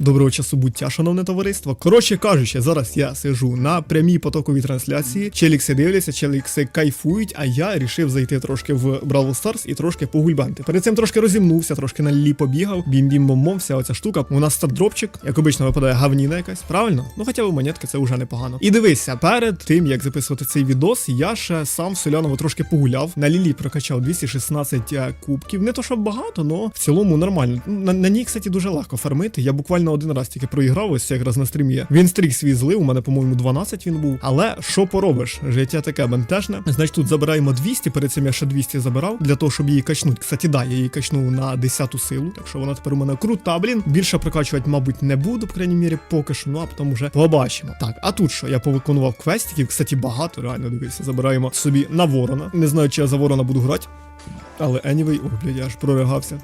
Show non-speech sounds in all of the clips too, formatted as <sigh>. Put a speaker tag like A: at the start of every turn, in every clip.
A: Доброго часу буття, шановне товариство. Коротше кажучи, зараз я сижу на прямій потоковій трансляції. Челікси дивляться, челікси кайфують, а я рішив зайти трошки в Brawl Stars і трошки погульбанти. Перед цим трошки розімнувся, трошки на лілі побігав, бім-бім бом вся оця штука. У нас стардропчик, як обично випадає гавніна якась, правильно? Ну хоча б монетки це вже непогано. І дивися, перед тим як записувати цей відос, я ще сам Соляново трошки погуляв. На лілі прокачав 216 е, кубків. Не то щоб багато, але в цілому нормально. На, на ній, кстати, дуже легко фармити. Я буквально один раз тільки проіграв, ось якраз на стрімі. Він стрік свій злив, у мене, по-моєму, 12 він був. Але що поробиш? Життя таке бентежне. Значить, тут забираємо 200, перед цим я ще 200 забирав, для того, щоб її качнути. Кстати, да, я її качнув на 10 силу, так що вона тепер у мене крута, блін. Більше прокачувати, мабуть, не буду, по крайній мірі, поки що, ну а потім вже побачимо. Так, а тут що? Я повиконував квестиків, кстати, багато, реально дивися, забираємо собі на ворона. Не знаю, чи я за ворона буду грати. Але anyway, ой, блядь, я аж проригався.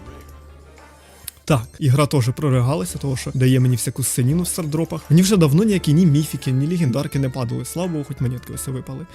A: Так, ігра теж проригалася, тому що дає мені всяку синіну в стардропах. Мені вже давно ніякі ні міфіки, ні легендарки не падали. Слава Богу, хоч монетки ось випали.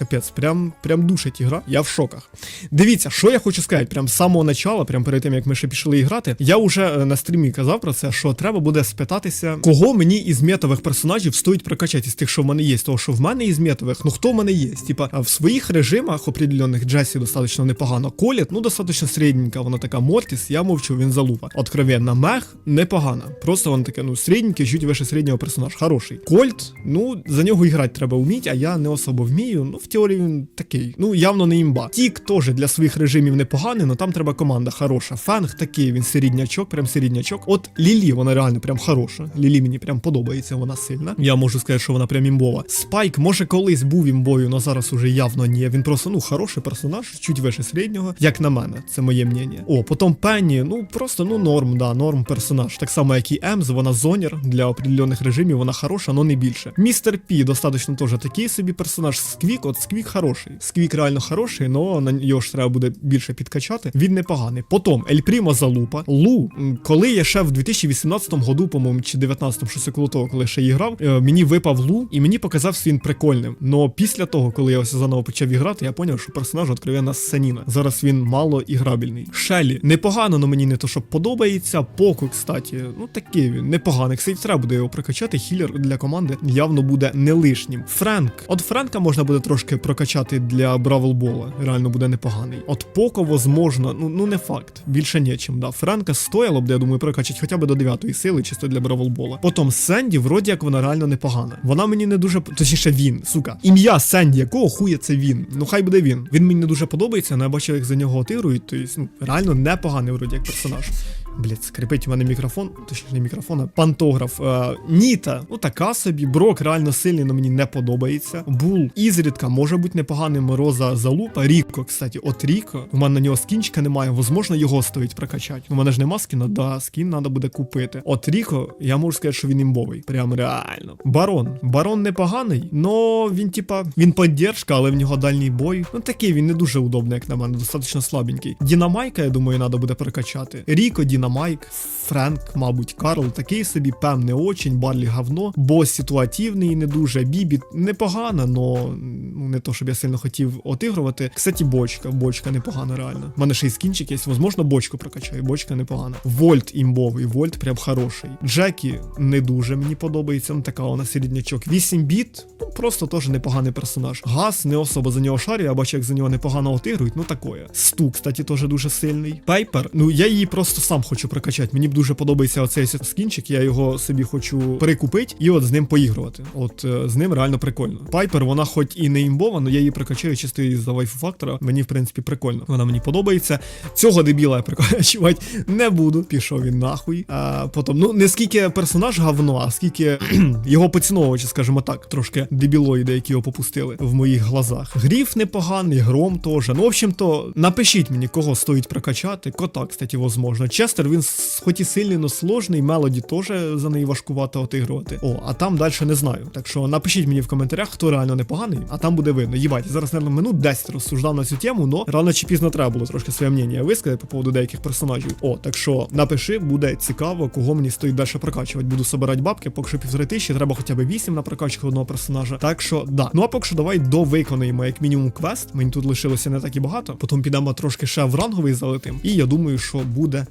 A: Капець, прям, прям душить ігра. Я в шоках. Дивіться, що я хочу сказати, прям з самого начала, прям перед тим як ми ще пішли грати. Я вже е, на стрімі казав про це, що треба буде спитатися, кого мені із метових персонажів стоїть прокачати з тих, що в мене є. Того, що в мене із метових, ну хто в мене є? Типа в своїх режимах определених Джесі достатньо непогано. Коліт, ну достатньо середненька, вона така Мортіс, я мовчу, він залупа. Откровенно, мех непогана. Просто вона таке, ну, середненький, чуть вище середнього персонаж. Хороший. Кольт, ну, за нього і грати треба вміти, а я не особо вмію. Ну, в теорії він такий. Ну, явно не імба. Тік теж для своїх режимів непоганий, але там треба команда хороша. Фенг такий, він середнячок, прям середнячок. От Лілі, вона реально прям хороша. Лілі мені прям подобається, вона сильна. Я можу сказати, що вона прям імбова. Спайк, може, колись був імбою, але зараз уже явно ні. Він просто, ну, хороший персонаж, чуть вище середнього, як на мене, це моє мнення. О, потім Пенні, ну просто ну норм, да, норм персонаж. Так само, як і Емз, вона зонер для определених режимів, вона хороша, але не більше. Містер Пі достатньо теж такий собі персонаж. Сквік, от Сквік хороший. Сквік реально хороший, але на його ж треба буде більше підкачати. Він непоганий. Потім Ель Прімо залупа. Лу, коли я ще в 2018 году, по-моєму, чи 19-му, щось около того, коли ще її грав, е, мені випав Лу, і мені показався він прикольним. Но після того, коли я ось заново почав іграти, я зрозумів, що персонаж откровенна саніна. Зараз він мало іграбельний. Шелі непогано, але мені не то, що подобається. Поку, кстати, ну такий він непоганий. Кстати, треба буде його прокачати. Хілер для команди явно буде не лишнім. Френк. От Френка можна буде трошки прокачати для Бравлбола. Реально буде непоганий. От Поко, возможно, ну, ну не факт. Більше нічим, да. Френка стояло б, я думаю, прокачати хоча б до 9 сили, чисто для Бравлбола. Потім Сенді, вроді як вона реально непогана. Вона мені не дуже точніше він, сука. Ім'я Сенді, якого хуя це він? Ну хай буде він. Він мені не дуже подобається, але я бачив, як за нього отирують. Тобто, ну, реально непоганий вроді як персонаж. Блять, скрипить у мене мікрофон, точніше не мікрофон, а пантограф. Е, Ніта, ну така собі. Брок реально сильний, але мені не подобається. Бул ізрідка може бути непоганим. Роза залупа. Ріко, кстати, от Ріко. У мене на нього скінчика немає. Возможно, його стоїть прокачати. У мене ж нема скіна, да, скін треба буде купити. От Ріко, я можу сказати, що він імбовий. Прям реально. Барон. Барон непоганий, но він, типа, він поддержка, але в нього дальній бой. Ну такий він не дуже удобний, як на мене, достатньо слабенький. Дінамайка, я думаю, треба буде прокачати. Ріко, Дінамайк, Френк, мабуть, Карл, такий собі, пем не очень, Барлі говно, бос ситуативний, не дуже. Бібі непогано, но ну, не то, щоб я сильно хотів отигрувати. Кстати, бочка, бочка непогана, реально. У мене ще й скінчик є, возможно, бочку прокачаю. Бочка непогана. Вольт імбовий, Вольт прям хороший. Джекі не дуже мені подобається. Ну така вона середнячок. 8 біт, ну просто теж непоганий персонаж. Газ не особо за нього шарю, я бачу, як за нього непогано отигрують, ну такое. Сту, кстати, теж дуже сильний. Пейпер, ну я її просто сам хочу прокачати. Мені б дуже подобається оцей скінчик, я його собі хочу перекупити і от з ним поігрувати. От е, з ним реально прикольно. Пайпер, вона хоч і не імбова, але я її прокачаю чисто із-за вайфу фактора. Мені, в принципі, прикольно. Вона мені подобається. Цього дебіла я прокачувати не буду. Пішов він нахуй. А потім, ну не скільки персонаж говно, а скільки <clears throat> його поціновувачі, скажімо так, трошки дебілоїди, які його попустили в моїх глазах. Гріф непоганий, гром теж. Ну, в общем-то, напишіть мені, кого стоїть прокачати. Кота, кстати, возможно. Честер, він хоч і сильний, но сложний, мелоді теж за неї важкувато отигрувати. О, а там далі не знаю. Так що напишіть мені в коментарях, хто реально непоганий, а там буде видно. Їбать, зараз, наверное, минут 10 розсуждав на цю тему, но рано чи пізно треба було трошки своє мнення висказати по поводу деяких персонажів. О, так що напиши, буде цікаво, кого мені стоїть далі прокачувати. Буду собирати бабки, поки що півтори тисячі, треба хоча б 8 на прокачку одного персонажа. Так що да. Ну а поки що давай довиконаємо як мінімум квест. Мені тут лишилося не так і багато. Потім підемо трошки ще в ранговий залетим. І я думаю, що буде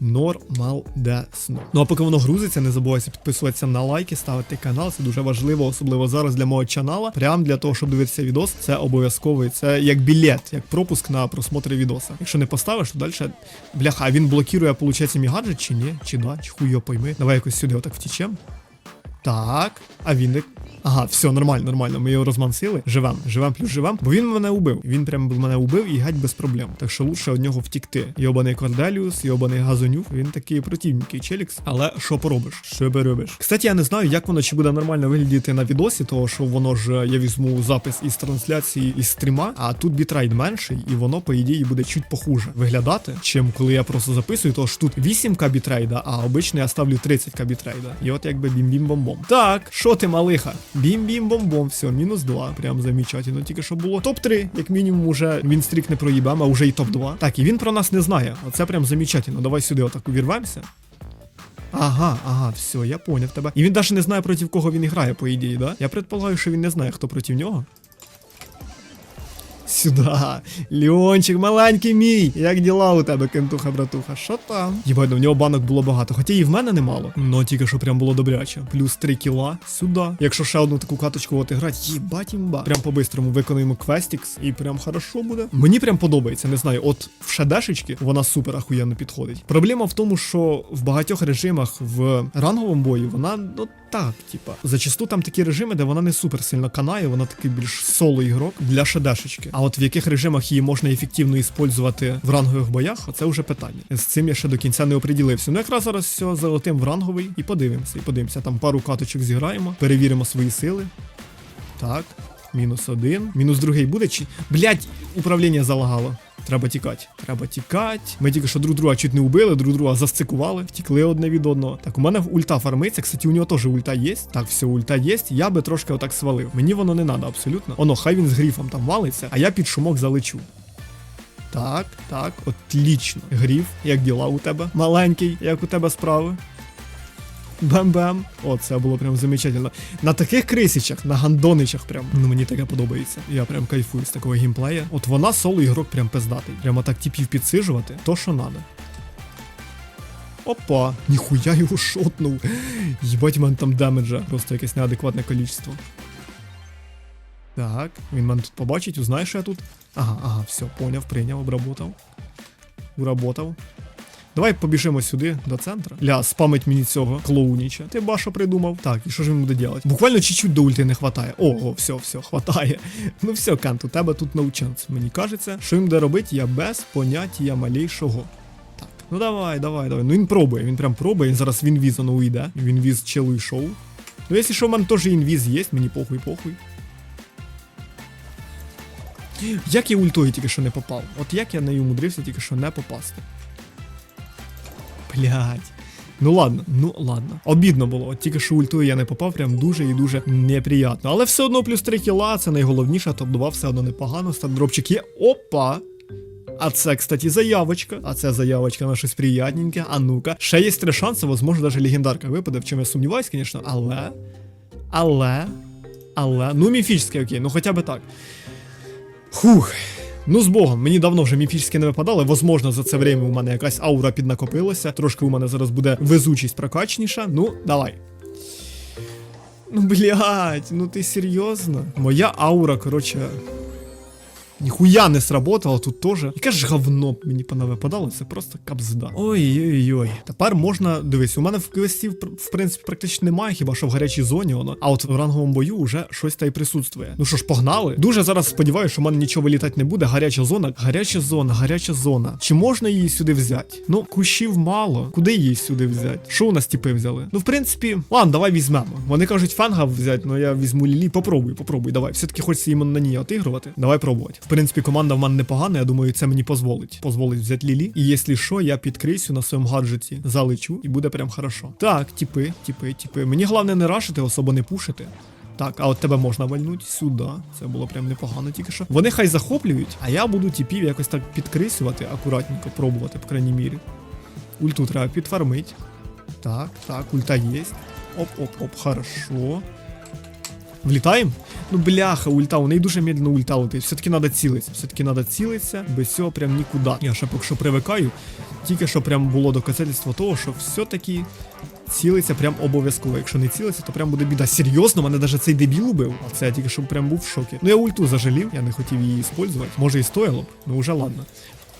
A: нормалдесно. Ну а поки воно грузиться, не забувайся підписуватися на лайки, ставити канал. Це дуже важливо, особливо зараз для мого канала. Прям для того, щоб дивитися відос, це обов'язково. Це як білет, як пропуск на просмотр відоса. Якщо не поставиш, то далі. Бляха, він блокує, виходить, мій гаджет, чи ні? Чи да? Чи хуй його пойми. Давай якось сюди отак втічем. Так, а він не. Ага, все, нормально, нормально. Ми його розмансили. Живем, живем плюс живем. Бо він мене убив. Він прям мене убив і геть без проблем. Так що лучше від нього втікти. Йобаний Корделіус, йобаний Газонюк. Він такий противненький челікс. Але що поробиш? Що робиш? Кстати, я не знаю, як воно чи буде нормально виглядіти на відосі, того що воно ж я візьму запис із трансляції із стріма, а тут бітрайт менший, і воно, по ідеї, буде чуть похуже виглядати, чим коли я просто записую, то ж тут 8к бітрейда, а обично я ставлю 30к бітрейда. І от якби бім-бім-бом-бом. Так, що ти, малиха? Бім-бім-бом-бом, все, мінус 2. Прям замечательно. Тільки що було. Топ-3, як мінімум, уже він стрік не проїбав, а вже і топ-2. Так, і він про нас не знає. Оце прям замечательно. Давай сюди отак увірвемося. Ага, ага, все, я поняв тебе. І він навіть не знає, проти кого він грає, по ідеї, да? Я предполагаю, що він не знає, хто проти нього. Сюда. Леончик, маленький мій. Як діла у тебе, кентуха, братуха? Що там? Єбать, в нього банок було багато. Хоча і в мене немало. Ну тільки що прям було добряче. Плюс 3 кіла. Сюди. Якщо ще одну таку каточку от грати, їбать імба. Прям по-бистрому виконуємо квестікс і прям хорошо буде. Мені прям подобається, не знаю. От в шедешечки вона супер ахуєнно підходить. Проблема в тому, що в багатьох режимах в ранговому бої вона, ну так, типа, зачасту там такі режими, де вона не супер сильно канає, вона такий більш соло ігрок для шедешечки. А от в яких режимах її можна ефективно іспользувати в рангових боях, це вже питання. З цим я ще до кінця не оприділився. Ну якраз зараз все залетим в ранговий і подивимося. І подивимося, там пару каточок зіграємо, перевіримо свої сили. Так, мінус один. Мінус другий буде чи. Блять, управління залагало. Треба тікати. Треба тікати. Ми тільки що друг друга чуть не убили, друг друга засцикували, втікли одне від одного. Так, у мене ульта фармиться. Кстати, у нього теж ульта є. Так, все, ульта є. Я би трошки отак свалив. Мені воно не треба абсолютно. Оно, хай він з гріфом там валиться, а я під шумок залечу. Так, так, отлично. Гріф, як діла у тебе? Маленький, як у тебе справи? Бам-бам. О, це було прям замечательно. На таких крисічах, на гандоничах прям. Ну мені таке подобається. Я прям кайфую з такого геймплея. От вона соло ігрок прям пиздатий. Прямо так типів підсижувати, то що надо. Опа, ніхуя його шотнув. Їбать, в мене там демеджа. Просто якесь неадекватне количество. Так, він мене тут побачить, узнає, що я тут. Ага, ага, все, поняв, прийняв, обработав. Уработав. Давай побіжимо сюди до центра. Ля, спамить мені цього клоуніча. Ти баша придумав. Так, і що ж він буде робити? Буквально чуть-чуть до ульти не хватає. Ого, все, все, хватає. <laughs> Ну все, Кант, у тебе тут наученц. Мені кажеться, що він буде робити, я без поняття малейшого. Так, ну давай, давай, давай. Ну він пробує, він прям пробує. Він зараз він віз воно уйде. Він віз челу шоу. Ну, якщо що, в мене теж інвіз є, мені похуй, похуй. Як я ультою тільки що не попав? От як я нею умудрився тільки що не попасти. Блять. Ну ладно, ну ладно. Обідно було. От тільки що ультою я не попав, прям дуже і дуже неприятно. Але все одно плюс 3 кіла, це найголовніше, топ-2 все одно непогано. Стардропчик є. Опа! А це, кстати, заявочка. А це заявочка на щось приятненьке. А ну-ка. Ще є три шанси, возможно, навіть легендарка випаде, в чому я сумніваюсь, звісно, але. Але. Але. Ну, міфічське, окей, ну хоча б так. Хух. Ну, з Богом, мені давно вже міфічське не випадали. Возможно, за це время у мене якась аура піднакопилася. Трошки у мене зараз буде везучість прокачніша. Ну, давай. Ну, блядь, ну ти серйозно? Моя аура, коротше. Ніхуя не сработало тут теж. Яке ж говно мені понавипадало, це просто капзда. Ой-ой-ой. Тепер можна. Дивись, у мене в квесті, в принципі, практично немає, хіба що в гарячій зоні воно. А от в ранговому бою вже щось та й присутствує. Ну що ж, погнали? Дуже зараз сподіваюся, що в мене нічого вилітати не буде. Гаряча зона, гаряча зона, гаряча зона. Чи можна її сюди взяти? Ну, кущів мало. Куди її сюди взяти? Що у нас тіпи взяли? Ну, в принципі, ладно, давай візьмемо. Вони кажуть, фанга взяти, ну я візьму Лілі. Попробуй, попробуй, давай. Все-таки хочеться іменно на ній отигрувати. Давай пробувати. Принципі, команда в мене непогана, я думаю, це мені дозволить. Позволить взяти Лілі. І якщо що, я підкрисю на своєму гаджеті, залечу, і буде прям хорошо. Так, тіпи, тіпи, тіпи. Мені головне не рашити, особо не пушити. Так, а от тебе можна вальнуть сюди. Це було прям непогано тільки що. Вони хай захоплюють, а я буду тіпів якось так підкрисювати, акуратненько пробувати, по крайній мірі. Ульту треба підфармить. Так, так, ульта є. Оп-оп-оп, хорошо. Влітаємо? Ну бляха, ульта, у неї дуже медленно ульта. Все-таки треба цілитися. Все-таки треба цілитися, без цього прям нікуди. Я ще поки що привикаю. Тільки що прям було доказательство того, що все-таки цілиться прям обов'язково. Якщо не цілиться, то прям буде біда. Серйозно, мене навіть цей дебіл убив. А це я тільки що прям був в шокі. Ну я ульту зажалів, я не хотів її использувати. Може і стояло б, ну вже ладно.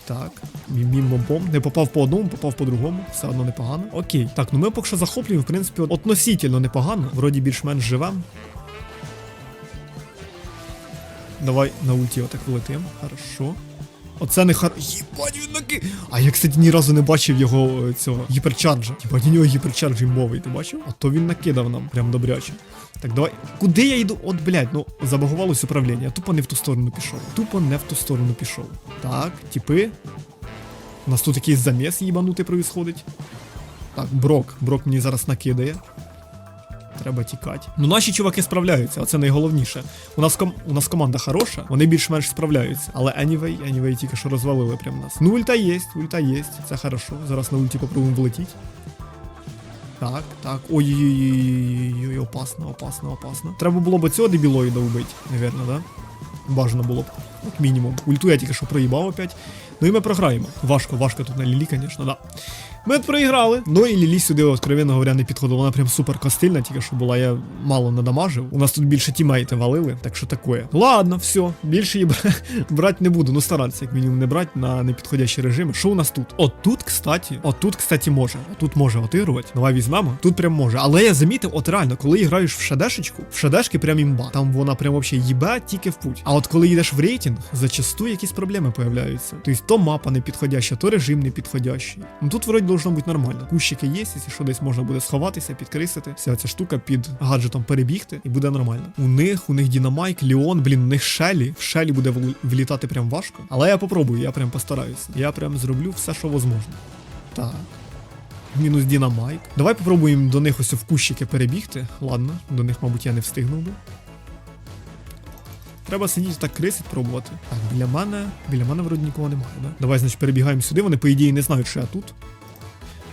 A: Так, мім бомбом. Не попав по одному, попав по другому. Все одно непогано. Окей. Так, ну ми поки що захоплюємо, в принципі, от- относительно непогано. Вроді більш-менш живем. Давай на ульті отак влетим. Хорошо. Оце не хар. Єбать, він наки. А я, кстати, ні разу не бачив його е, цього гіперчарджа. Єбать, у нього гіперчардж імбовий, ти бачив? А то він накидав нам прям добряче. Так, давай. Куди я йду? От, блядь, ну забагувалось управління. Я тупо не в ту сторону пішов. Тупо не в ту сторону пішов. Так, типи. У нас тут якийсь заміс їбанутий происходить. Так, Брок. Брок мені зараз накидає. Треба тікати. Ну, наші чуваки справляються, а це найголовніше. У нас ком... у нас команда хороша, вони більш-менш справляються. Але anyway, anyway тільки що розвалили прям нас. Ну, ульта є, ульта є, це хорошо. Зараз на ульті попробуємо влетіти. Так, так. Ой-ой-ой, опасно, опасно, опасно. Треба було б цього дебілоїда вбити, навірно, да? Бажано було б, як мінімум. Ульту я тільки що проїбав опять. Ну і ми програємо. Важко, важко тут на Лілі, звісно, да. Ми проіграли. Ну і Лілі сюди, откровенно говоря, не підходила. Вона прям супер костильна, тільки що була, я мало надамажив. У нас тут більше тімейти валили, так що таке. Ладно, все, більше її <laughs> брати не буду. Ну старатися, як мінімум, не брати на непідходящі режими. Що у нас тут? От тут, кстати, от тут, кстати, може. Тут може отигрувати. Давай візьмемо. Тут прям може. Але я замітив, от реально, коли граєш в шадешечку, в шадешки прям імба. Там вона прям вообще їбе тільки в путь. А от коли йдеш в рейтинг, зачасту якісь проблеми появляються. Тобто то мапа не підходяща, то режим не підходящий. Ну тут вроді должно бути нормально. Кущики є, якщо що десь можна буде сховатися, підкрисити. Вся ця штука під гаджетом перебігти і буде нормально. У них, у них Дінамайк, Ліон, блін, у них Шелі. В Шелі буде вл- влітати прям важко. Але я попробую, я прям постараюся. Я прям зроблю все, що возможно. Так. Мінус Дінамайк. Давай попробуємо до них ось в кущики перебігти. Ладно, до них, мабуть, я не встигнув би. Треба сидіти так крисить пробувати. Так, біля мене. Біля мене вроді нікого немає, да? Давай, значить, перебігаємо сюди. Вони, по ідеї, не знають, що я тут.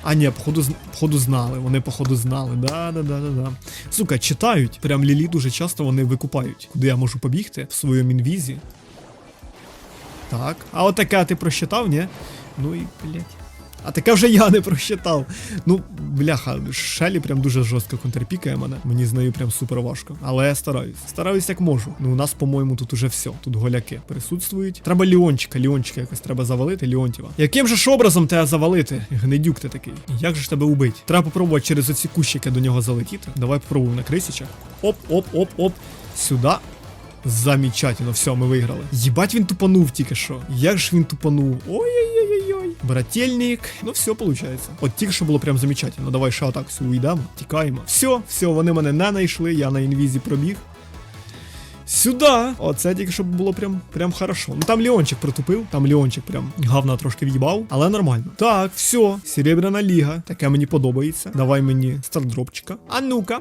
A: А, ні, походу, походу знали. Вони, походу, знали. Да, да, да, да, да. Сука, читають. Прям лілі дуже часто вони викупають, куди я можу побігти в своєму інвізі. Так. А от таке ти просчитав, ні? Ну і, блядь. А таке вже я не просчитав. Ну, бляха, Шелі прям дуже жорстко контрпікає мене. Мені з нею прям супер важко. Але я стараюсь. Стараюсь як можу. Ну, у нас, по-моєму, тут уже все. Тут голяки присутствують. Треба Ліончика, Ліончика якось треба завалити, Ліонтіва. Яким же ж образом тебе завалити? Гнидюк ти такий. Як же ж тебе убить? Треба попробувати через оці кущики до нього залетіти. Давай попробуємо на крисічах. Оп, оп, оп, оп. Сюди. Замечательно, все, ми виграли. Єбать він тупанув тільки що. Як ж він тупанув? Ой-ой-ой-ой. Брательник. Ну все виходить. От тільки що було прям замечательно. Давай ще атак всю уйдемо, тікаємо. Все, все, вони мене не знайшли, я на інвізі пробіг. Сюда! Оце тільки що було прям, прям хорошо. Ну там Леончик протупив, там Леончик прям говна трошки в'їбав, але нормально. Так, все, Серебряна ліга. Таке мені подобається. Давай мені стардропчика. А ну-ка.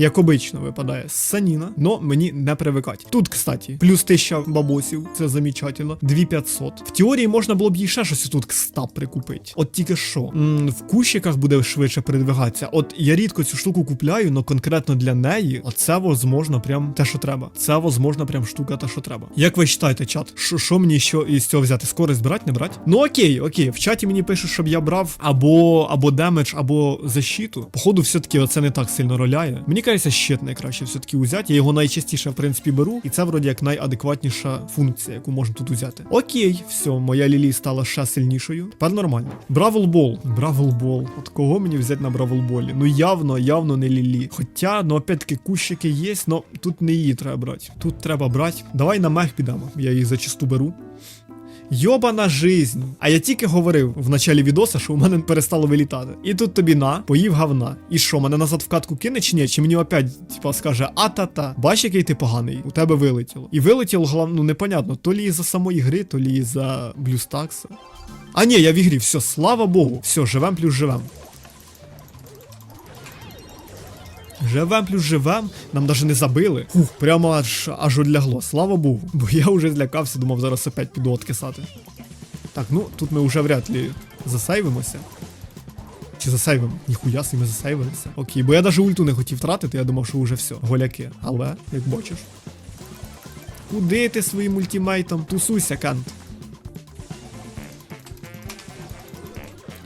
A: Як обично випадає Саніна, но мені не привикать. Тут, кстати, плюс 1000 бабосів, це замечательно. 2500. В теорії можна було б їй ще щось тут кстап прикупити. От тільки що. М, в кущиках буде швидше передвигатися. От я рідко цю штуку купляю, але конкретно для неї, оце возможно прям те, що треба. Це возможно прям штука, те, що треба. Як ви вважаєте, чат? Що- мені що із цього взяти? Скорість брати, не брати? Ну окей, окей. В чаті мені пишуть, щоб я брав або або демедж, або защиту. Походу, все-таки оце не так сильно роляє. Мені кажеться, щит найкраще все-таки взяти. Я його найчастіше, в принципі, беру, і це вроді як найадекватніша функція, яку можна тут взяти. Окей, все, моя лілі стала ще сильнішою. Тепер нормально. Бравлбол. Бравлбол. От кого мені взяти на бравлболі? Ну явно, явно не лілі. Хоча, ну опять-таки, кущики є, но тут не її треба брати. Тут треба брати. Давай на мех підемо. Я їх зачасту беру. Йобана жизнь. А я тільки говорив в началі відоса, що у мене перестало вилітати. І тут тобі на, поїв говна. І що, мене назад в катку кине чи ні? Чи мені опять, типа, скаже, а-та-та. Бач, який ти поганий, у тебе вилетіло. І вилетіло, головне, ну непонятно, то лі із-за самої гри, то лі із-за блюстакса. А ні, я в ігрі, все, слава Богу. Все, живем плюс живем. Живем плюс живем, нам даже не забили. Фух, прямо аж аж одлягло, слава Богу. Бо я вже злякався, думав, зараз опять піду откисати. Так, ну тут ми вже вряд ли засейвимося. Чи засейвимо? Ніхуя ми засейвилися. Окей, бо я навіть ульту не хотів тратити, я думав, що вже все. Голяки. Але, як бачиш. Куди ти своїм ультимейтом? Тусуйся, Кант.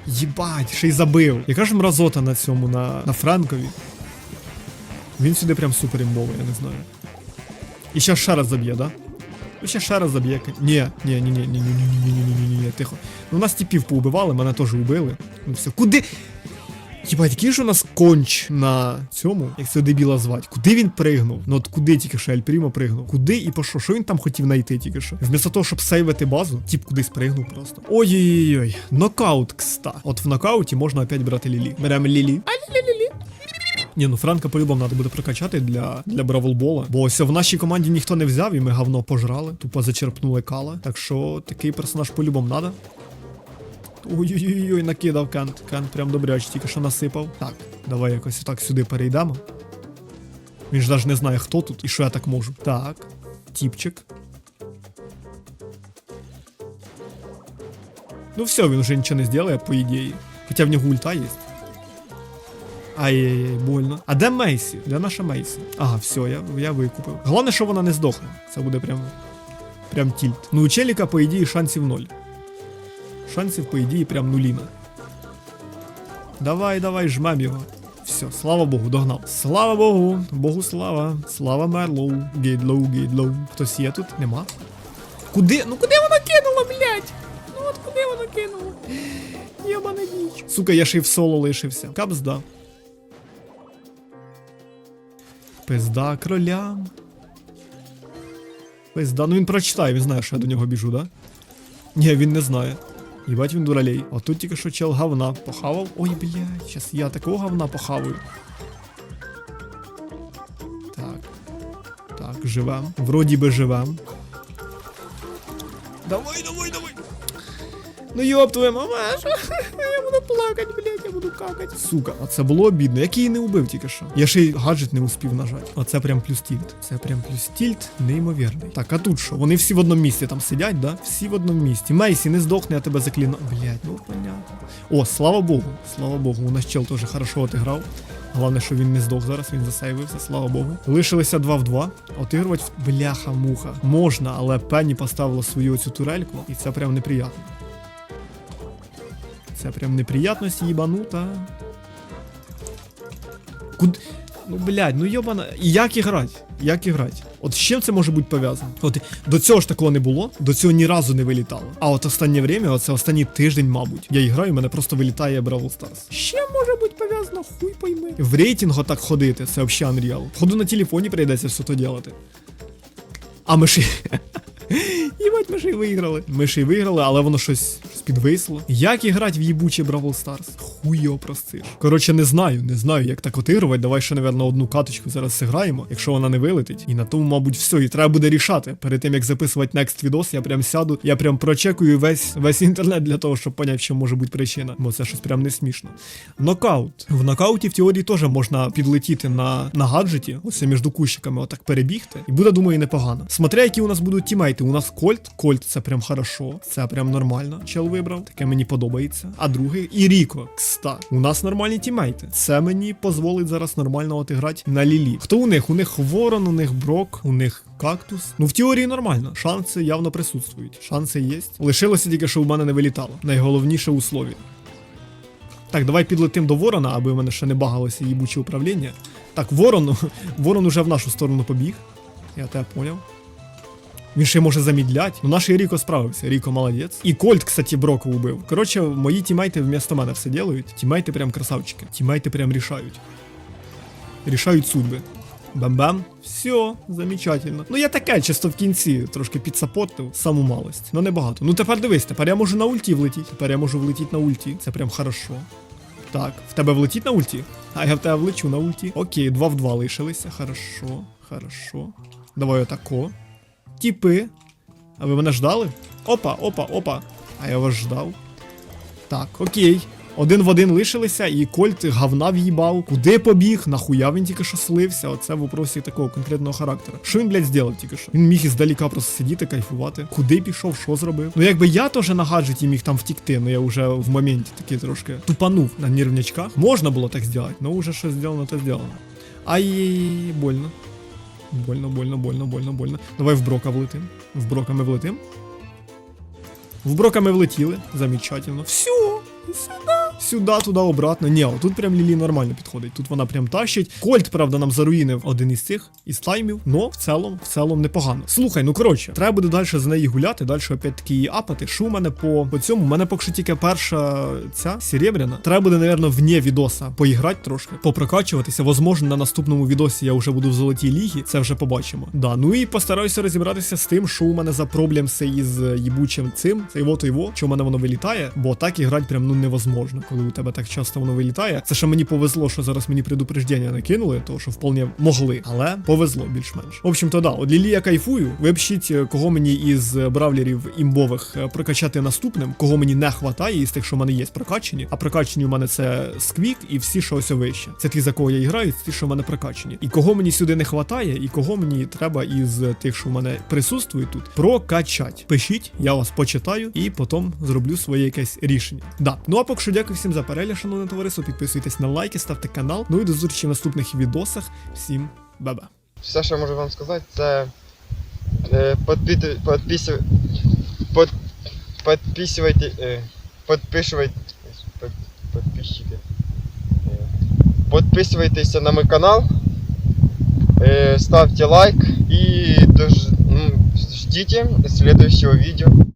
A: Єбать, ще й забив. Яка ж мразота на цьому, на, на Франкові? Він сюди прям супер імбовий, я не знаю. І ще ще раз заб'є, да? Ну ще ще раз заб'є. Ні, ні, ні, ні, ні, ні, ні, ні, ні, ні, ні, ні, ні, тихо. Ну, нас типів поубивали, мене теж убили. Ну все, куди? Єбать, який ж у нас конч на цьому, як це дебіла звати? Куди він пригнув? Ну от куди тільки що Ель Прімо пригнув? Куди і по що? Що він там хотів знайти тільки що? Вмісто того, щоб сейвити базу, тіп кудись пригнув просто. Ой-ой-ой, нокаут, кста. От в нокауті можна опять брати Лілі. Беремо Лілі. А Лілі-Лілі. Ні, ну Франка по-любому треба буде прокачати для, для Бравлбола. Бо ось в нашій команді ніхто не взяв, і ми говно пожрали. Тупо зачерпнули кала. Так що такий персонаж по-любому треба. Ой-ой-ой, накидав Кент. Кент прям добряч, тільки що насипав. Так, давай якось так сюди перейдемо. Він ж навіть не знає, хто тут і що я так можу. Так, тіпчик. Ну все, він вже нічого не зробить, по ідеї. Хоча в нього ульта є. Ай-яй-яй, больно. А де Мейсі? Де наша Мейсі? Ага, все, я, я викупив. Головне, що вона не здохне. Це буде прям. Прям тільт. Ну, у Челіка, по ідеї, шансів ноль. Шансів, по ідеї, прям нуліна. Давай, давай, жмем його. Все, слава Богу, догнав. Слава Богу, Богу слава. Слава Мерлоу. Гейдлоу, гейдлоу. Хтось є тут? Нема. Куди? Ну куди воно кинуло, блядь? Ну от куди воно кинуло? Йобана ніч. Сука, я ще й в соло лишився. Капзда. Пизда кролям. Пизда, ну він прочитає, він знає, що я до нього біжу, да? Ні, він не знає. Їбать він дуралей. А тут тільки що чел говна похавав. Ой, блядь, щас я такого говна похаваю. Так. Так, живем. Вроді би живем. Давай, давай, давай. Ну йоп твою мамаша. <laughs> Я буду плакать, блядь, я буду какать. Сука, а це було обідно. Як її не убив тільки що. Я ще й гаджет не успів нажати. Оце прям плюс тільт. Це прям плюс тільт, неймовірний. Так, а тут що? Вони всі в одному місці там сидять, да? Всі в одному місці. Мейсі, не здохне, я тебе закліну. Блядь, ну понятно. О, слава Богу. Слава Богу, у нас чел теж хорошо отиграв. Головне, що він не здох зараз, він засейвився, слава Богу. Лишилися 2 в 2. Отигрувати бляха-муха. Можна, але Пенні поставила свою цю турельку, і це прям неприємно. Це прям неприятність їбанута. Куд... Ну, блядь, ну йобана. Як іграть? Як іграть? От з чим це може бути пов'язано? От до цього ж такого не було, до цього ні разу не вилітало. А от останнє время, оце останній тиждень, мабуть, я граю, мене просто вилітає Бравл Старс. Чим може бути пов'язано? Хуй пойми. В рейтингу так ходити, це взагалі Unreal. Ходу на телефоні прийдеться все то делати. А ми ж. <laughs> Їбать, ми ж і виграли. Ми ж і виграли, але воно щось, щось підвисло. Як іграти в їбучий Бравл Старс? Хуй його простиш. Коротше, не знаю, не знаю, як так отигрувати. Давай ще, напевно, одну каточку зараз зіграємо, якщо вона не вилетить. І на тому, мабуть, все. І треба буде рішати. Перед тим як записувати next відос, я прям сяду, я прям прочекую весь весь інтернет для того, щоб поняти, що може бути причина. Бо це щось прям не смішно. Нокаут. В нокауті в теорії теж можна підлетіти на, на гаджеті, ось між кущиками, отак перебігти. І буде, думаю, непогано. Смотря, які у нас будуть тімейти. У нас Кольт. Кольт це прям хорошо. Це прям нормально. Чел вибрав. Таке мені подобається. А другий і Ріко. Кста. У нас нормальні тімейти. Це мені дозволить зараз нормально отиграти на Лілі. Хто у них? У них Ворон, у них Брок, у них кактус. Ну в теорії нормально. Шанси явно присутствують. Шанси є. Лишилося тільки, що у мене не вилітало. Найголовніше услові. Так, давай підлетим до ворона, аби в мене ще не багалося їбуче управління. Так, ворон, <laughs> ворон уже в нашу сторону побіг. Я тебе поняв. Він ще може замідлять. Ну наш Ріко справився, Ріко молодець. І Кольт, кстати, Брока убив. Коротше, мої тімейти вмісто мене все делають. Тімейти прям красавчики. Тімейти прям рішають. Рішають судьби. Бам-бам. Все, замечательно. Ну я таке, чисто в кінці трошки підсапотив, саму малость. Ну небагато. Ну тепер дивись, тепер я можу на ульті влетіти. Тепер я можу влетіти на ульті. Це прям хорошо. Так, в тебе влетіть на ульті? А я в тебе влечу на ульті. Окей, 2 в 2 лишилися. Хорошо, хорошо. Давай отако. Тіпи. А ви мене ждали? Опа, опа, опа. А я вас ждав. Так, окей. Один в один лишилися, і Кольт говна в'їбав. Куди побіг? Нахуя він тільки що слився? Оце в вопросі такого конкретного характеру. Що він, блядь, зробив тільки що? Він міг іздаліка просто сидіти, кайфувати. Куди пішов, що зробив? Ну якби я теж на гаджеті міг там втікти, ну я вже в моменті такий трошки тупанув на нервнячках. Можна було так зробити, але вже що зроблено, то зроблено. Ай, больно. Больно, больно, больно, больно, больно. Давай в брока влетим. В брока ми влетим. В брока ми влетіли. Замечательно. Все. Сюда. Сюда, туди, обратно. Ні, тут прям Лілі нормально підходить. Тут вона прям тащить. Кольт, правда, нам заруїнив один із цих із таймів, но в цілому, в цілому непогано. Слухай, ну коротше, треба буде далі за неї гуляти, далі опять таки її апати. Що у мене по, по цьому? У мене поки що тільки перша ця серебряна. Треба буде, напевно, вне відоса поіграти трошки, попрокачуватися. Возможно, на наступному відосі я вже буду в золотій лігі, це вже побачимо. Да, ну і постараюся розібратися з тим, що у мене за проблемси із їбучим цим, це його то його, що у мене воно вилітає, бо так і грати прям ну невозможно, коли у тебе так часто воно вилітає. Це ще мені повезло, що зараз мені предупреждення накинули, то що вполне могли, але повезло більш-менш. В общем-то, да, от Лілі я кайфую. Ви пишіть, е, кого мені із бравлерів імбових е, прокачати наступним, кого мені не хватає із тих, що в мене є прокачені. А прокачені у мене це сквік і всі, що ось вище. Це ті, за кого я граю, це ті, що в мене прокачені. І кого мені сюди не хватає, і кого мені треба із тих, що в мене присутствують тут, прокачать. Пишіть, я вас почитаю і потім зроблю своє якесь рішення. Да. Ну а поки що дякую всім за перегляд, шановне товариство. Підписуйтесь на лайки, ставте канал. Ну і до зустрічі в наступних відосах. Всім ба-ба.
B: Все, що я можу вам сказати, це подписуйте, подписуйте, подписчики. Е, на мой канал, е, ставьте лайк и дож, ждите следующего видео.